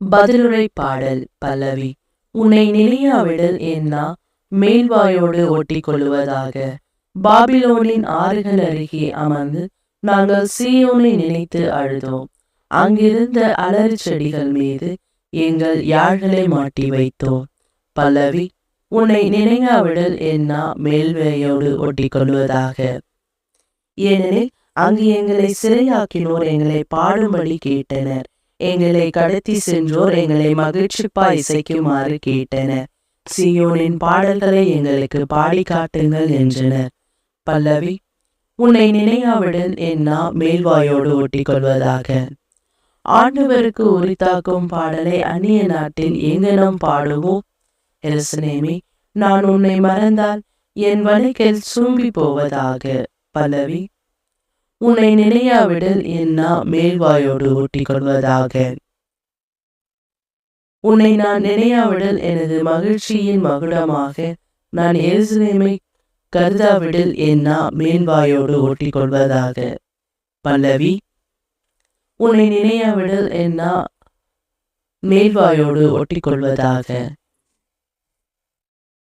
பதிலுரை பாடல் பல்லவி. உன்னை நினையாவிடல் என்னா மேல்வாயோடு ஒட்டிக் கொள்ளுவதாக பாபிலோனின் ஆறுகள் அருகே அமர்ந்து நாங்கள் சீயோனை நினைத்து அழுதோம். அங்கிருந்த அலறு செடிகள் மீது எங்கள் யாழ்களை மாட்டி வைத்தோம். பல்லவி உன்னை நினையாவிடல் என்னா மேல்வையோடு ஒட்டிக் கொள்வதாக ஏனெனில் அங்கு எங்களை சிறையாக்கினோர் எங்களை பாடும்படி கேட்டனர். எங்களை கடத்தி சென்றோர் எங்களை மகிழ்ச்சிப்பாய் இசைக்குமாறு கேட்டனர். சியோனின் பாடல்களை எங்களுக்கு பாடி காட்டுங்கள் என்றனர். பல்லவி உன்னை நினையாவிடல் என்னா மேல்வாயோடு ஒட்டிக் கொள்வதாக ஆண்டவருக்கு உரித்தாக்கும் பாடலை அந்நிய நாட்டில் எங்கனம் பாடுவோம் எலசனேமி நான் உன்னை மறந்தால் என் வழிகள் சூம்பி போவதாக. பல்லவி உன்னை நினையாவிடல் என்னா மேல்வாயோடு ஒட்டி கொள்வதாக உன்னை நான் நினையாவிடல் எனது மகிழ்ச்சியின் மகுடமாக நான் எருசலேமை கருதாவிடல் என்னா மேல்வாயோடு ஒட்டி கொள்வதாக பல்லவி உன்னை நினையாவிடல் என்னா மேல்வாயோடு ஒட்டி கொள்வதாக